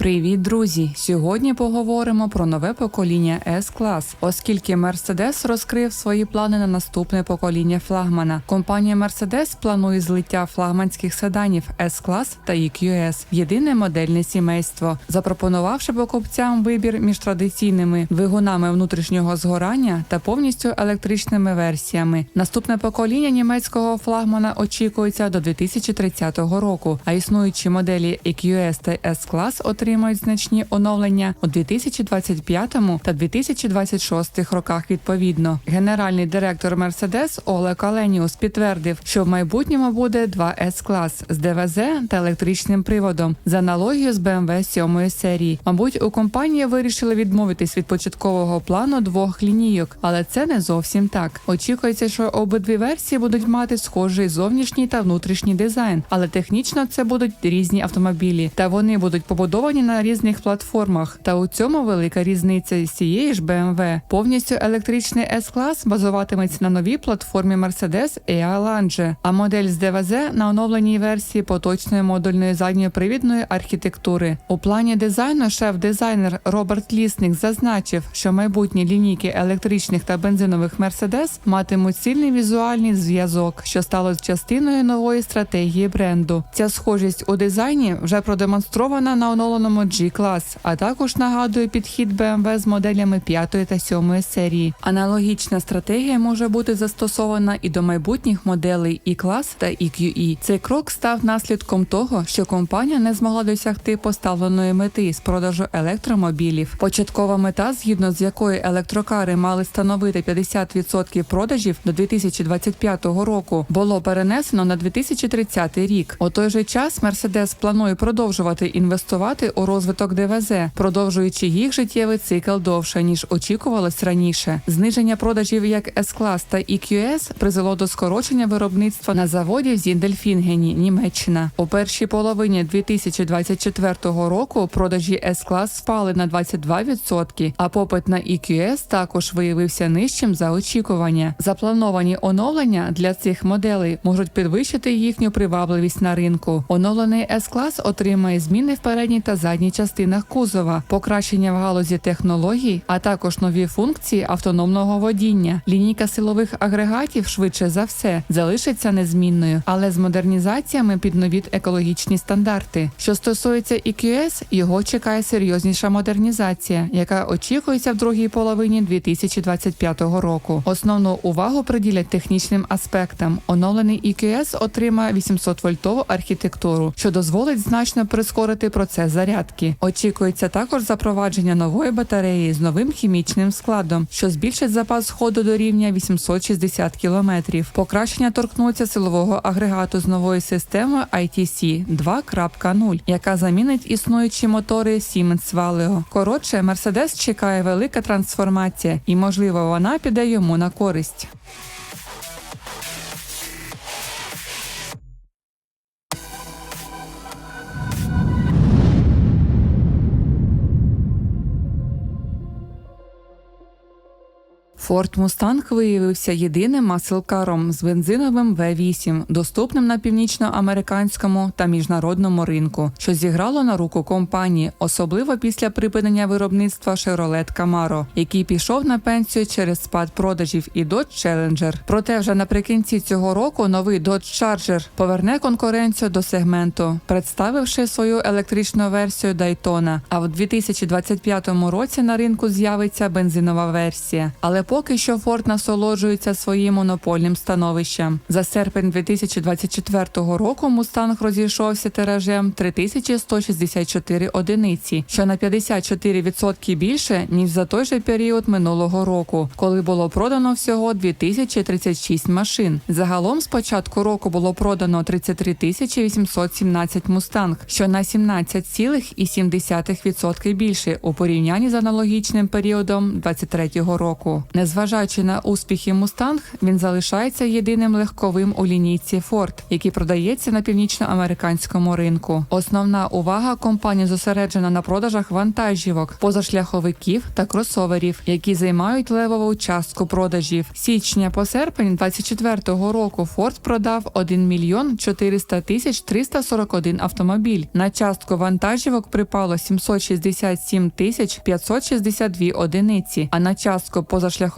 Привіт, друзі! Сьогодні поговоримо про нове покоління S-клас, оскільки Mercedes розкрив свої плани на наступне покоління флагмана. Компанія Mercedes планує злиття флагманських седанів S-клас та EQS в єдине модельне сімейство, запропонувавши покупцям вибір між традиційними двигунами внутрішнього згорання та повністю електричними версіями. Наступне покоління німецького флагмана очікується до 2030 року, а існуючі моделі EQS та S-клас отримають значні оновлення у 2025 та 2026 роках відповідно. Генеральний директор Mercedes Олег Аленіус підтвердив, що в майбутньому буде два S-клас з ДВЗ та електричним приводом за аналогію з BMW 7 серії. Мабуть, у компанії вирішили відмовитись від початкового плану двох лінійок, але це не зовсім так. Очікується, що обидві версії будуть мати схожий зовнішній та внутрішній дизайн, але технічно це будуть різні автомобілі, та вони будуть побудовані на різних платформах. Та у цьому велика різниця з цієї ж BMW. Повністю електричний S-клас базуватиметься на новій платформі Mercedes E-Alange, а модель з ДВЗ на оновленій версії поточної модульної задньопривідної архітектури. У плані дизайну шеф-дизайнер Роберт Лісник зазначив, що майбутні лінійки електричних та бензинових Mercedes матимуть сильний візуальний зв'язок, що стало частиною нової стратегії бренду. Ця схожість у дизайні вже продемонстрована на оновленому G-клас, а також нагадує підхід BMW з моделями 5 та 7 серії. Аналогічна стратегія може бути застосована і до майбутніх моделей E-клас та EQE. Цей крок став наслідком того, що компанія не змогла досягти поставленої мети з продажу електромобілів. Початкова мета, згідно з якою електрокари мали становити 50% продажів до 2025 року, було перенесено на 2030 рік. У той же час Mercedes планує продовжувати інвестувати у розвиток ДВЗ, продовжуючи їх життєвий цикл довше ніж очікувалось раніше. Зниження продажів як S-клас та EQS призвело до скорочення виробництва на заводі в Зіндельфінгені, Німеччина. У першій половині 2024 року продажі S-клас спали на 22%, а попит на EQS також виявився нижчим за очікування. Заплановані оновлення для цих моделей можуть підвищити їхню привабливість на ринку. Оновлений S-клас отримає зміни в передній та задній частинах кузова, покращення в галузі технологій, а також нові функції автономного водіння. Лінійка силових агрегатів швидше за все залишиться незмінною, але з модернізаціями під нові екологічні стандарти. Що стосується EQS, його чекає серйозніша модернізація, яка очікується в другій половині 2025 року. Основну увагу приділять технічним аспектам. Оновлений EQS отримає 800 вольтову архітектуру, що дозволить значно прискорити процес зарядки. Очікується також запровадження нової батареї з новим хімічним складом, що збільшить запас ходу до рівня 860 км. Покращення торкнуться силового агрегату з новою системою ITC 2.0, яка замінить існуючі мотори Siemens Valeo. Коротше, Mercedes чекає велика трансформація, і можливо вона піде йому на користь. Форд Мустанг виявився єдиним маселкаром з бензиновим V8, доступним на північноамериканському та міжнародному ринку, що зіграло на руку компанії, особливо після припинення виробництва Chevrolet Camaro, який пішов на пенсію через спад продажів і Dodge Challenger. Проте вже наприкінці цього року новий Dodge Charger поверне конкуренцію до сегменту, представивши свою електричну версію Daytona. А в 2025 році на ринку з'явиться бензинова версія. Але поки що Форд насолоджується своїм монопольним становищем. За серпень 2024 року Мустанг розійшовся тиражем 3164 одиниці, що на 54% більше ніж за той же період минулого року, коли було продано всього 2036 машин. Загалом з початку року було продано 33 тисячі 817 мустанг, що на 17,7% більше у порівнянні з аналогічним періодом 2023 року. Незважаючи на успіхи Мустанг, він залишається єдиним легковим у лінійці Ford, який продається на північноамериканському ринку. Основна увага компанії зосереджена на продажах вантажівок, позашляховиків та кросоверів, які займають левову частку продажів. Січня по серпень 24-го року Ford продав 1 мільйон 400 тисяч 341 автомобіль. На частку вантажівок припало 767 тисяч 562 одиниці, а на частку позашляховиків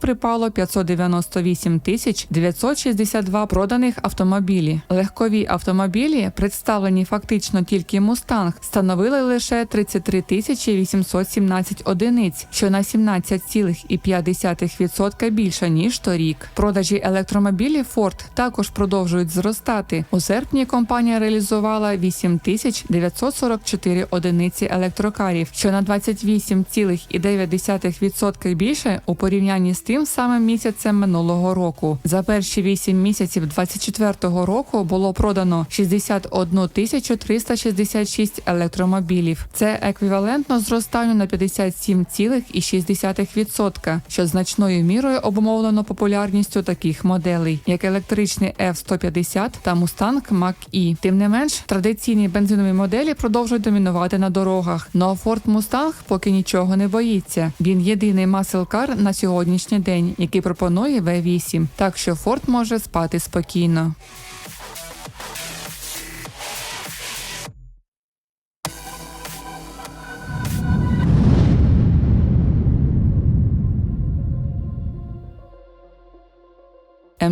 припало 598 тисяч 962 проданих автомобілі. Легкові автомобілі, представлені фактично тільки Мустанг, становили лише 33 тисячі 817 одиниць, що на 17,5% більше ніж торік. Продажі електромобілів Ford також продовжують зростати. У серпні компанія реалізувала 8 тисяч 944 одиниці електрокарів, що на 28,9% більше у порівнянні з тим самим місяцем минулого року. За перші 8 місяців 2024 року було продано 61 тисячу 366 електромобілів. Це еквівалентно зростанню на 57,6%, що значною мірою обумовлено популярністю таких моделей, як електричний F-150 та Mustang Mach-E. Тим не менш, традиційні бензинові моделі продовжують домінувати на дорогах. Ну а Ford Mustang поки нічого не боїться. Він єдиний маселкар на сьогоднішній день, який пропонує V8, так що Форд може спати спокійно.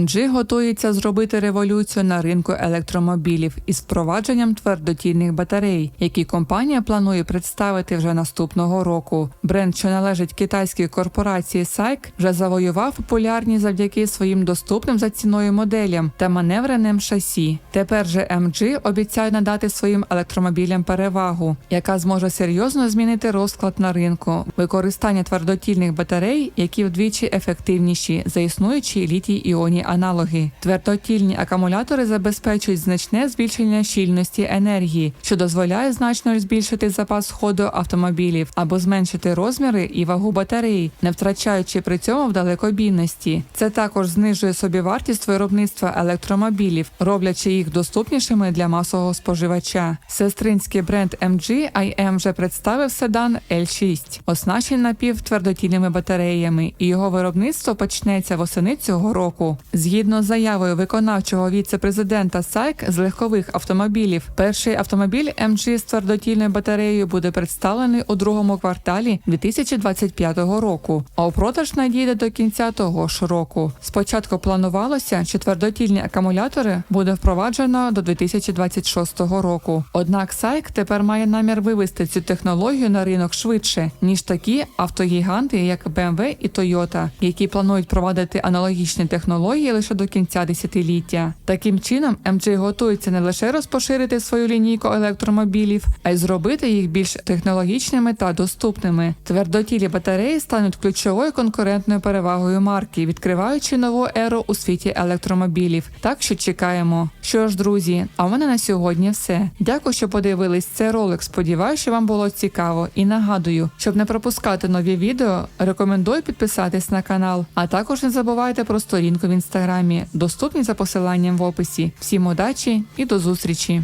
MG готується зробити революцію на ринку електромобілів із впровадженням твердотільних батарей, які компанія планує представити вже наступного року. Бренд, що належить китайській корпорації SAIC, вже завоював популярність завдяки своїм доступним за ціною моделям та маневреним шасі. Тепер же MG обіцяє надати своїм електромобілям перевагу, яка зможе серйозно змінити розклад на ринку, використання твердотільних батарей, які вдвічі ефективніші за існуючі літій іонні аналоги. Твердотільні акумулятори забезпечують значне збільшення щільності енергії, що дозволяє значно збільшити запас ходу автомобілів або зменшити розміри і вагу батареї, не втрачаючи при цьому в далекобійності. Це також знижує собівартість виробництва електромобілів, роблячи їх доступнішими для масового споживача. Сестринський бренд MG IM вже представив седан L6, оснащений напівтвердотільними батареями, і його виробництво почнеться восени цього року. Згідно з заявою виконавчого віце-президента SAIC з легкових автомобілів, перший автомобіль MG з твердотільною батареєю буде представлений у другому кварталі 2025 року, а у продаж надійде до кінця того ж року. Спочатку планувалося, що твердотільні акумулятори буде впроваджено до 2026 року. Однак SAIC тепер має намір вивести цю технологію на ринок швидше ніж такі автогіганти, як BMW і Toyota, які планують провадити аналогічні технології лише до кінця десятиліття. Таким чином, MG готується не лише розпоширити свою лінійку електромобілів, а й зробити їх більш технологічними та доступними. Твердотілі батареї стануть ключовою конкурентною перевагою марки, відкриваючи нову еру у світі електромобілів. Так що чекаємо. Що ж, друзі, а в мене на сьогодні все. Дякую, що подивились цей ролик. Сподіваюся, що вам було цікаво. І нагадую, щоб не пропускати нові відео, рекомендую підписатись на канал, а також не забувайте про сторінку в інстаграмі, доступні за посиланням в описі. Всім удачі і до зустрічі!